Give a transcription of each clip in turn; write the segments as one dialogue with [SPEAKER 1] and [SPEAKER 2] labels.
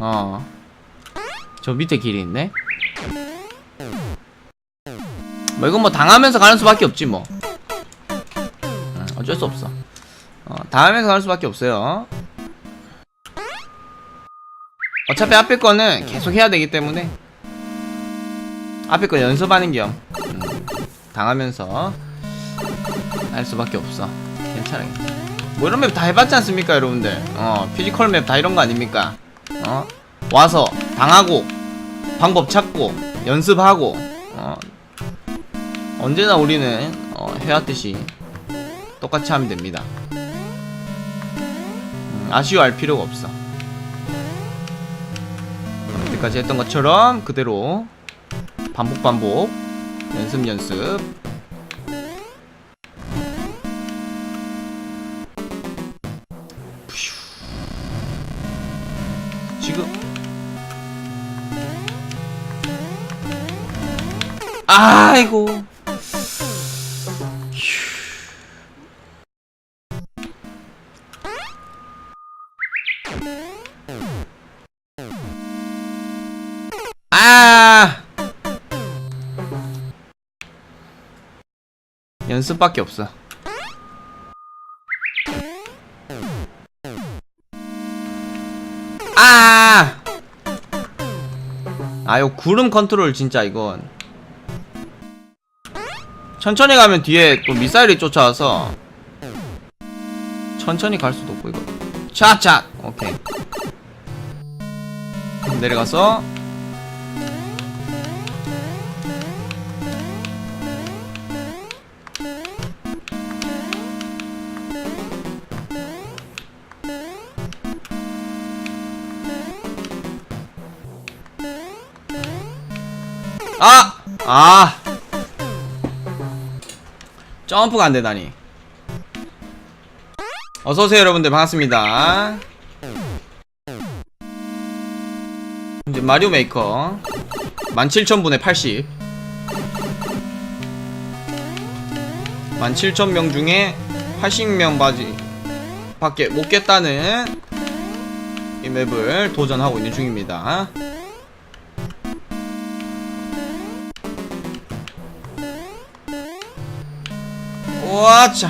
[SPEAKER 1] 어. 저 밑에 길이 있네. 뭐 이건 뭐 당하면서 가는 수밖에 없지 뭐. 어, 어쩔 수 없어. 어, 당하면서 가는 수밖에 없어요. 어차피 앞에 거는 계속 해야 되기 때문에 앞에 거 연습하는 겸 음, 당하면서 할 수밖에 없어. 괜찮아. 뭐 이런 맵 다 해봤지 않습니까, 여러분들? 어, 피지컬 맵 다 이런 거 아닙니까? 어, 와서 당하고 방법 찾고 연습하고 어, 언제나 우리는 어, 해왔듯이 똑같이 하면 됩니다. 음, 아쉬워할 필요가 없어. 어, 여태까지 했던 것처럼 그대로 반복 반복 연습 연습 아이고 아 연습밖에 없어 아! 아, 요 구름 컨트롤 진짜 이건. 천천히 가면 뒤에 또 미사일이 쫓아와서 천천히 갈 수도 없고 이거. 차차. 오케이. 내려가서 아! 아! 점프가 안 되다니. 어서오세요, 여러분들. 반갑습니다. 이제 마리오 메이커. 17,000분의 80. 17,000명 중에 80명 바지 밖에 못 깼다는 이 맵을 도전하고 있는 중입니다. 와차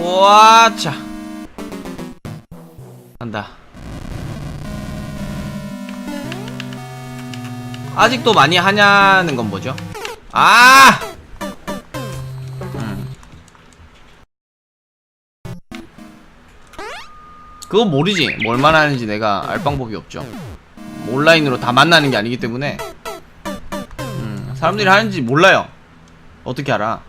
[SPEAKER 1] 와차 간다 아직도 많이 하냐는 건 뭐죠? 아! 그거 모르지. 뭐 얼마나 하는지 내가 알 방법이 없죠. 온라인으로 다 만나는 게 아니기 때문에 음, 사람들이 하는지 몰라요. 어떻게 알아?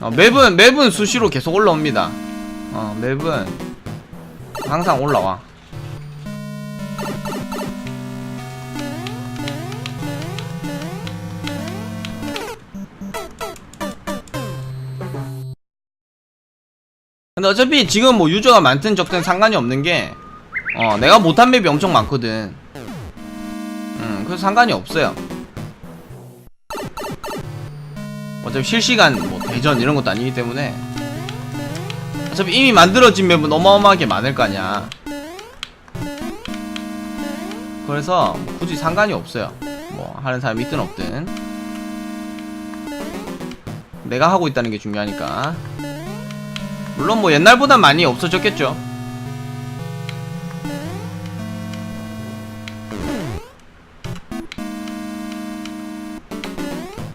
[SPEAKER 1] 어, 맵은 맵은 수시로 계속 올라옵니다. 어, 맵은 항상 올라와. 근데 어차피 지금 뭐 유저가 많든 적든 상관이 없는 게, 어, 내가 못한 맵이 엄청 많거든. 음, 그래서 상관이 없어요. 어차피 실시간 뭐 대전 이런 것도 아니기 때문에. 어차피 이미 만들어진 맵은 어마어마하게 많을 거 아니야. 그래서 뭐 굳이 상관이 없어요. 뭐 하는 사람이 있든 없든. 내가 하고 있다는 게 중요하니까. 물론 뭐 옛날보다 많이 없어졌겠죠.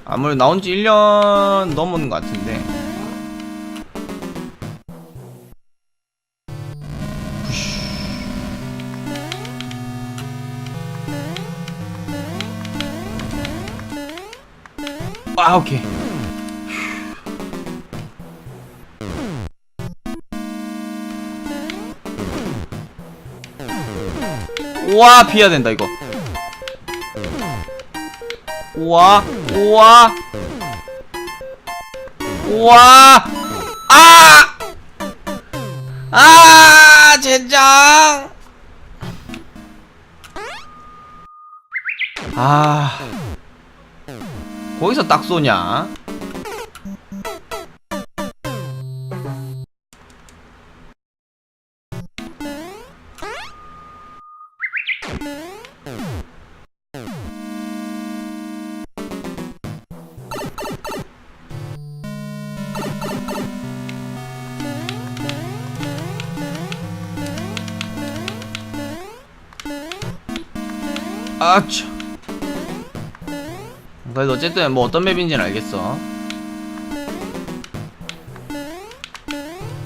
[SPEAKER 1] 아무래도 나온 지 1년 넘은 것 같은데. 아, 오케이. 우와 피해야 된다 이거. 우와 우와. 우와. 아! 아 젠장 아. 거기서 딱 쏘냐 아차 그래도 어쨌든 뭐 어떤 맵인지는 알겠어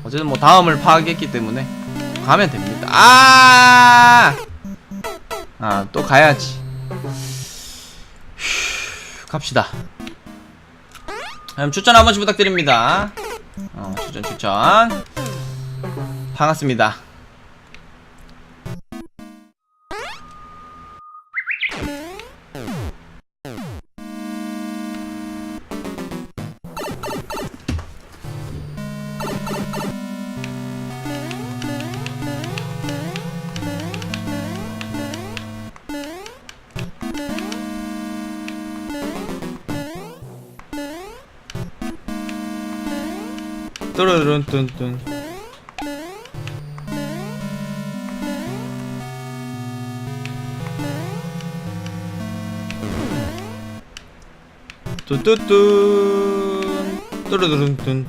[SPEAKER 1] 어쨌든 뭐 다음을 파악했기 때문에 가면 됩니다 아! 아, 또 가야지. 휴, 갑시다. 그럼 추천 한 번씩 부탁드립니다. 어, 추천, 추천. 반갑습니다. 뚜루룬 뚠뚠 뚜뚜뚜. 뚜루루룬뚠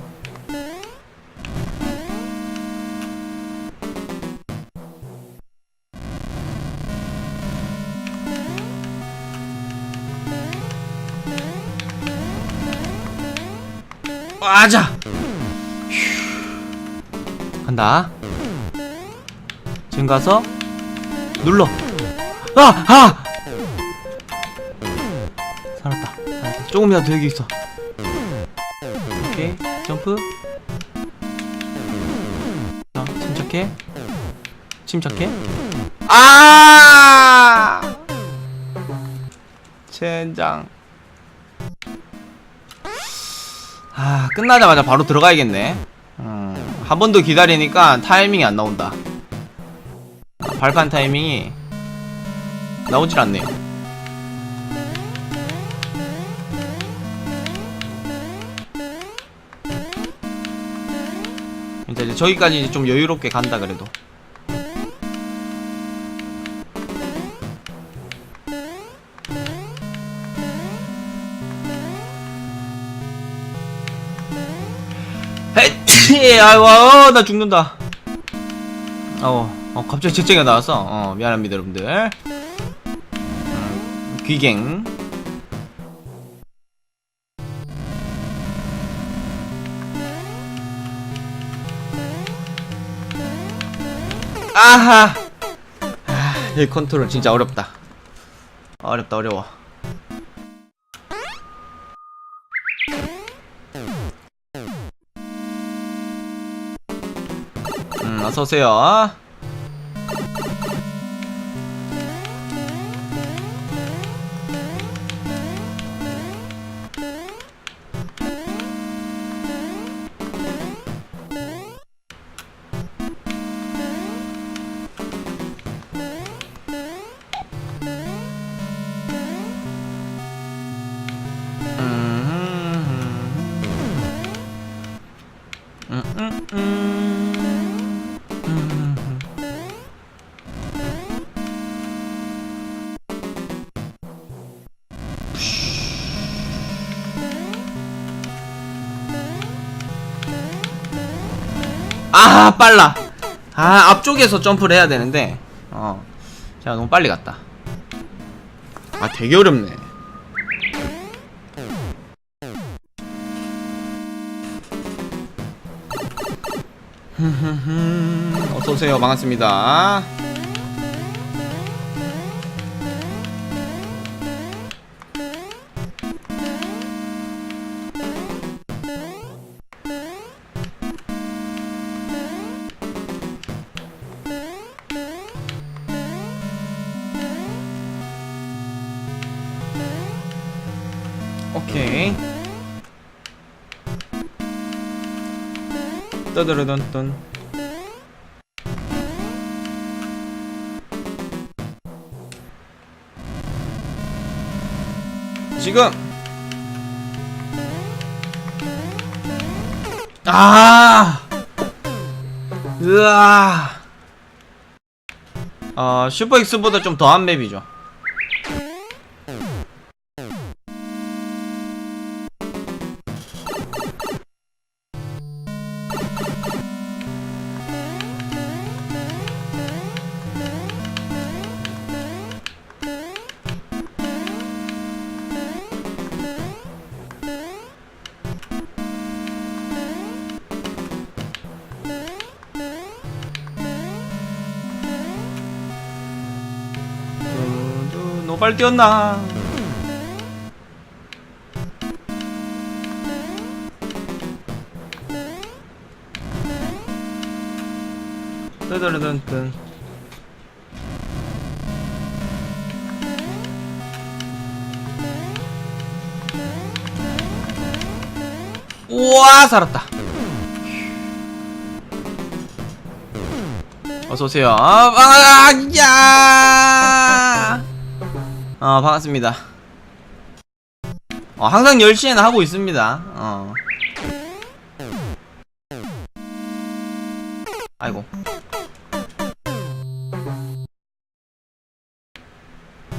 [SPEAKER 1] 맞아 간다. 지금 가서 눌러. 아! 아! 살았다. 살았다. 조금이라도 더 여기 있어. 오케이. 점프. 자, 침착해. 침착해. 아! 젠장. 아, 끝나자마자 바로 들어가야겠네. 음, 한번 더 기다리니까 타이밍이 안 나온다. 아, 발판 타이밍이 나오질 않네요. 이제 저기까지 좀 여유롭게 간다 그래도. 헤이, 아이고, 어, 나 죽는다. 어, 어, 갑자기 채팅이 나왔어. 어, 미안합니다, 여러분들. 음, 귀갱. 아하! 아, 이 컨트롤 진짜 어렵다. 어렵다, 어려워. 어서오세요. 빨라. 아 앞쪽에서 점프를 해야 되는데. 어. 제가 너무 빨리 갔다. 아 되게 어렵네. 어서오세요. 반갑습니다 떠들어던던 지금. 아! 으아. 어 슈퍼 X보다 좀 더한 맵이죠 두, 노발 뛰었나? 뜨드르든든 우와 살았다. 어서오세요. 아, 야! 어 반갑습니다. 어, 항상 10시에는 하고 있습니다. 어. 아이고.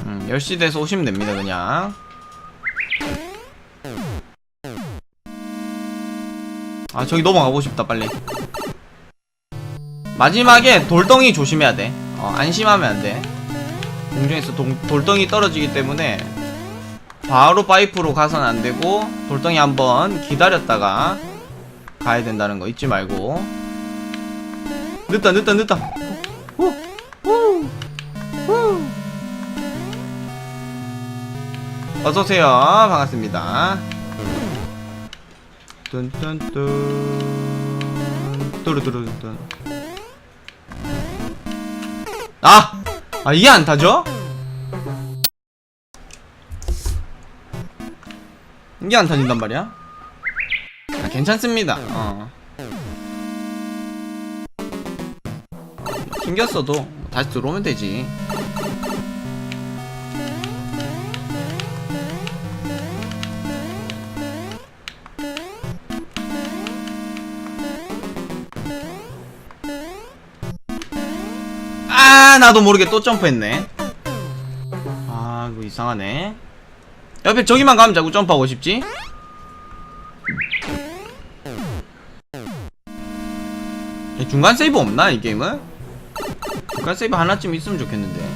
[SPEAKER 1] 음, 10시 돼서 오시면 됩니다 그냥. 아 저기 넘어가고 싶다 빨리. 마지막에 돌덩이 조심해야 돼. 어, 안심하면 안돼 공중에서 동, 돌덩이 떨어지기 때문에 바로 파이프로 가선 안되고 돌덩이 한번 기다렸다가 가야 된다는 거 잊지 말고. 늦다 늦다 늦다. 어서오세요. 반갑습니다. 뚠뚠뚠 뚜루뚜루뚠 아! 아 이게 안 타죠? 이게 안 타진단 말이야? 아, 괜찮습니다 어. 튕겼어도 다시 들어오면 되지 아 나도 모르게 또 점프했네. 아 이거 이상하네. 옆에 저기만 가면 자꾸 점프하고 싶지? 야, 중간 세이브 없나 이 게임은? 중간 세이브 하나쯤 있으면 좋겠는데.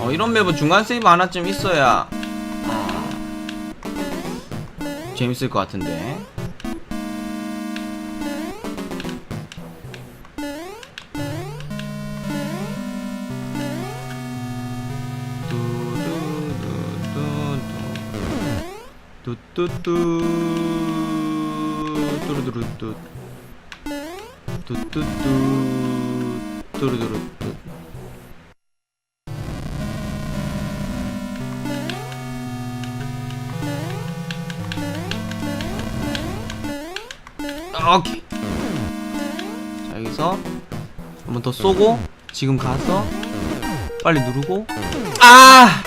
[SPEAKER 1] 어 이런 맵은 중간 세이브 하나쯤 있어야 어, 재밌을 것 같은데 뚜뚜뚜 뚜루두루뚜 뚜뚜뚜 뚜루두루뚜 오케이 자 여기서 한 번 더 쏘고 지금 가서 빨리 누르고 아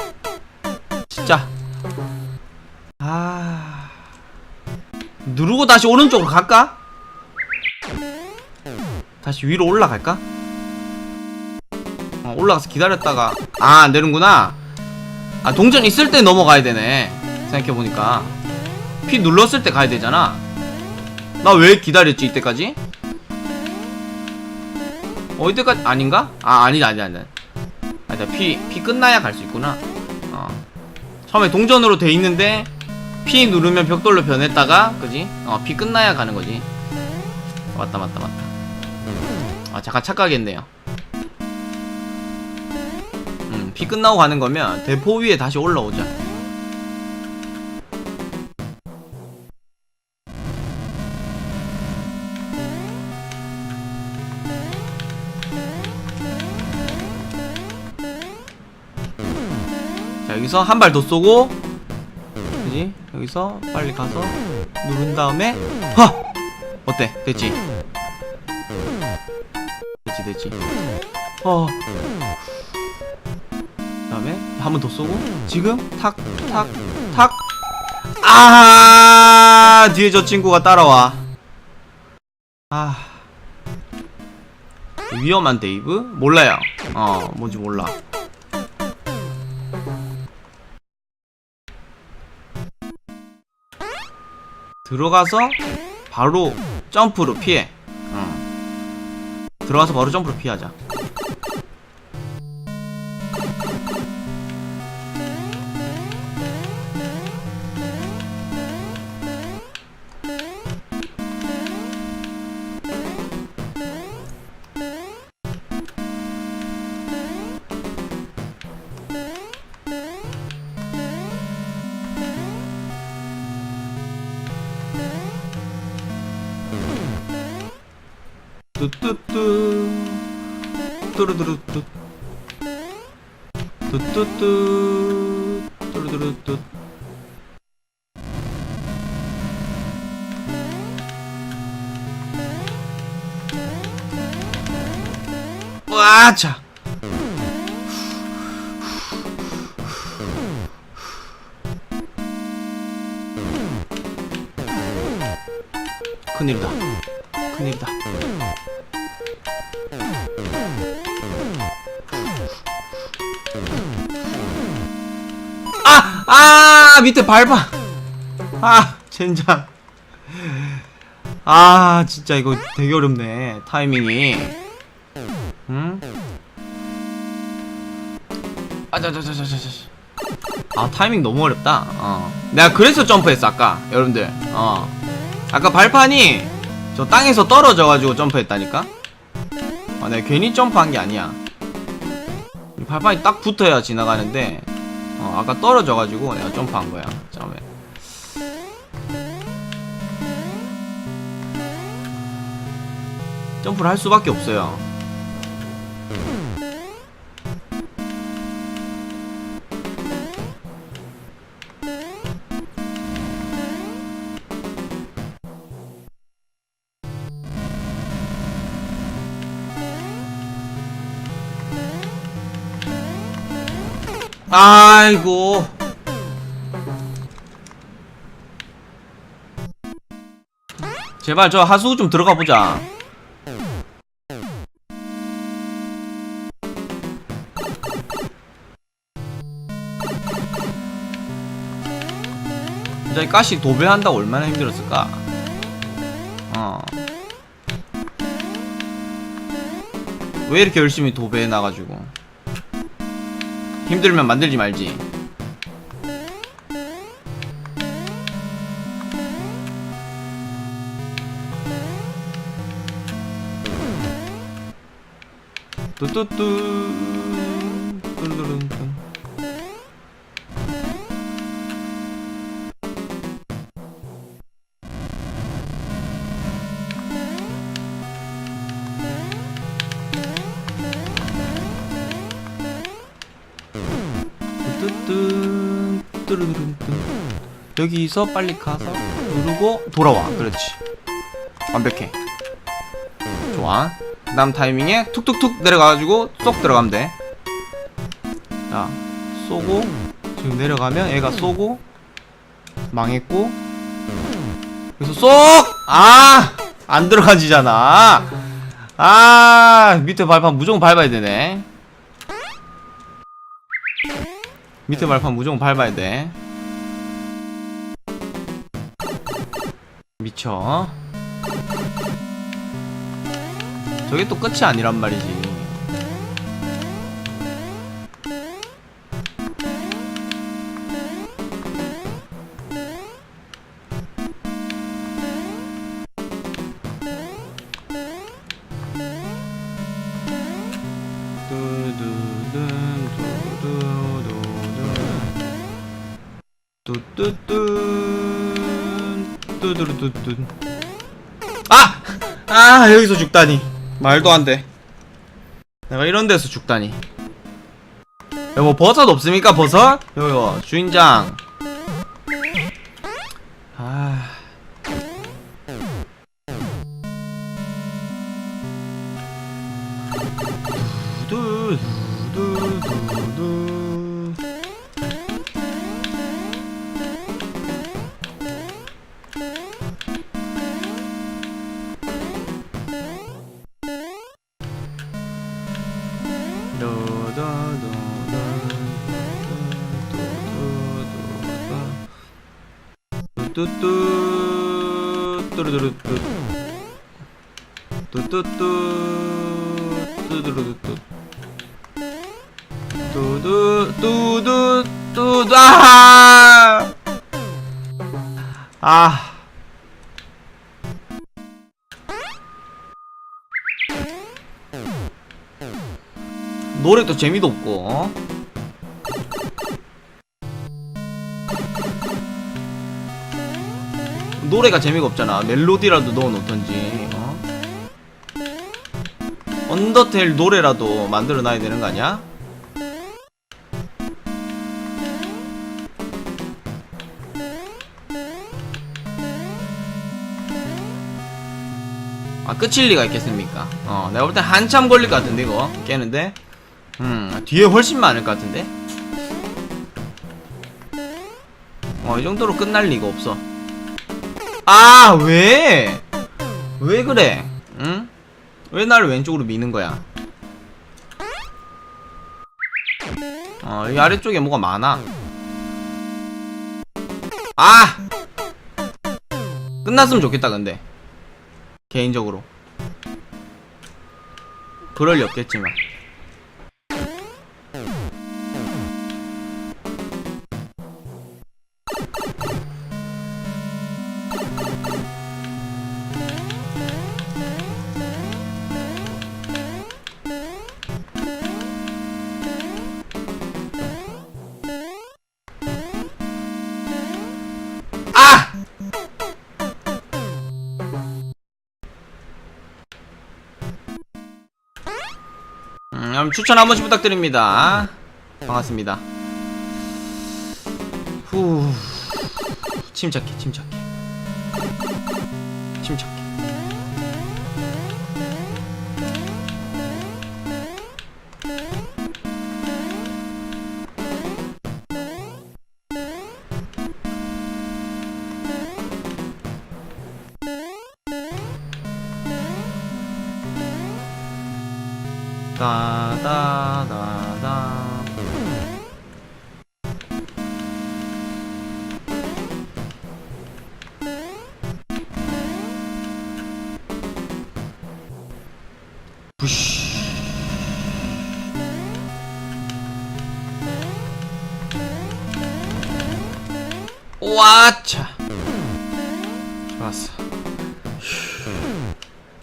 [SPEAKER 1] 누르고 다시 오른쪽으로 갈까? 다시 위로 올라갈까? 어, 올라가서 기다렸다가 아 안되는구나 아 동전 있을 때 넘어가야 되네 생각해보니까 P 눌렀을 때 가야 되잖아 나 왜 기다렸지 이때까지? 어 이때까지 아닌가? 아 아니다 아니다 아니다 아니다 P, P 끝나야 갈 수 있구나 어 처음에 동전으로 돼 있는데 P 누르면 벽돌로 변했다가 그지? 어 P 끝나야 가는 거지. 맞다 맞다 맞다. 아 잠깐 착각했네요. 음 P 끝나고 가는 거면 대포 위에 다시 올라오자. 자 여기서 한 발 더 쏘고 그지? 여기서 빨리 가서 누른 다음에 하! 어때? 됐지? 됐지 됐지 어 그 다음에 한 번 더 쏘고 지금 탁 탁 탁. 아 뒤에 저 친구가 따라와. 아 위험한 데이브 몰라요. 어 뭔지 몰라. 들어가서 바로 점프로 피해. 어. 들어가서 바로 점프로 피하자. 뚜뚜뚜 뚜루뚜루뚜 와차 큰일이다 큰일이다 아! 아! 밑에 밟아! 아! 젠장. 아, 진짜 이거 되게 어렵네. 타이밍이. 응? 아, 자, 자, 자, 자, 자, 자. 아, 타이밍 너무 어렵다. 어. 내가 그래서 점프했어, 아까. 여러분들. 어. 아까 발판이 저 땅에서 떨어져가지고 점프했다니까? 아, 내가 괜히 점프한 게 아니야. 이 발판이 딱 붙어야 지나가는데, 어, 아까 떨어져가지고 내가 점프한 거야. 처음에. 점프를 할 수밖에 없어요. 아이고. 제발 저 하수 좀 들어가 보자. 진짜 이 가시 도배한다고 얼마나 힘들었을까? 어. 왜 이렇게 열심히 도배해 놔가지고. 힘들면 만들지 말지. 뚜뚜뚜 뚜뚜뚜 뚜루루룬 여기서 빨리 가서 누르고 돌아와. 그렇지. 완벽해. 좋아. 그 다음 타이밍에 툭툭툭 내려가가지고 쏙 들어가면 돼. 자, 쏘고 지금 내려가면 얘가 쏘고 망했고 그래서 쏙! 아! 안 들어가지잖아. 아 밑에 발판 무조건 밟아야 되네 밑에 발판 무조건 밟아야 돼. 미쳐. 저게 또 끝이 아니란 말이지. 뚜뚜뚜 뚜두루뚜뚜 아! 아 여기서 죽다니. 말도 안돼. 내가 이런 데서 죽다니. 여보 버섯 없습니까 버섯? 요요 주인장 뚜뚜뚜. 뚜루루뚜. 뚜뚜뚜. 뚜두루뚜. 뚜두 뚜두 뚜두. 아! 아. 노래도 재미도 없고 노래가 재미가 없잖아. 멜로디라도 넣어놓던지 어? 언더테일 노래라도 만들어놔야 되는 거 아니야? 아 끝일 리가 있겠습니까? 어 내가 볼 때 한참 걸릴 것 같은데 이거. 깨는데? 음 뒤에 훨씬 많을 것 같은데? 어이 정도로 끝날 리가 없어 아 왜? 왜 그래? 응? 왜 나를 왼쪽으로 미는 거야? 어, 이 아래쪽에 뭐가 많아. 아! 끝났으면 좋겠다, 근데. 개인적으로. 그럴 리 없겠지만. 추천 한 번씩 부탁드립니다. 반갑습니다. 후. 침착해, 침착해. 와차. 좋았어.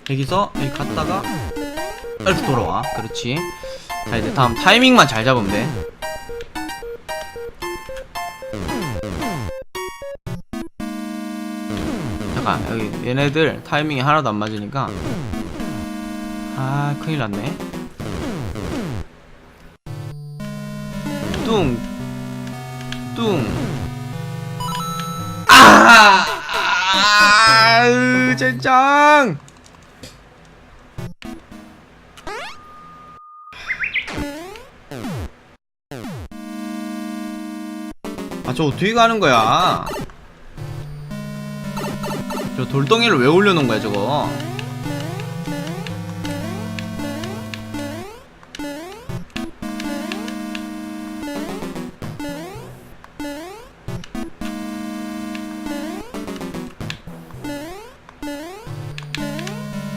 [SPEAKER 1] 여기서 여기 갔다가 이렇게 돌아와. 그렇지. 자 이제 다음 타이밍만 잘 잡으면 돼. 잠깐 여기 얘네들 타이밍이 하나도 안 맞으니까 아 큰일 났네. 뚱 뚱. 아! 아! 젠장! 아, 저 어떻게 가는 거야? 저 돌덩이를 왜 올려놓은 거야, 저거?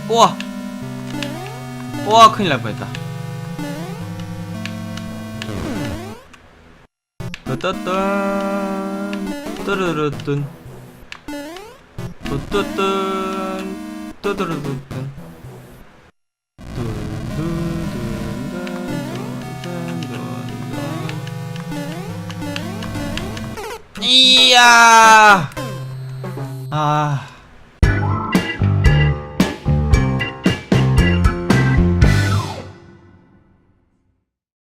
[SPEAKER 1] 우와! 우와, 큰일 날 뻔했다. 따따딴 따르르뜬 또또딴 따르르뜬 이야 아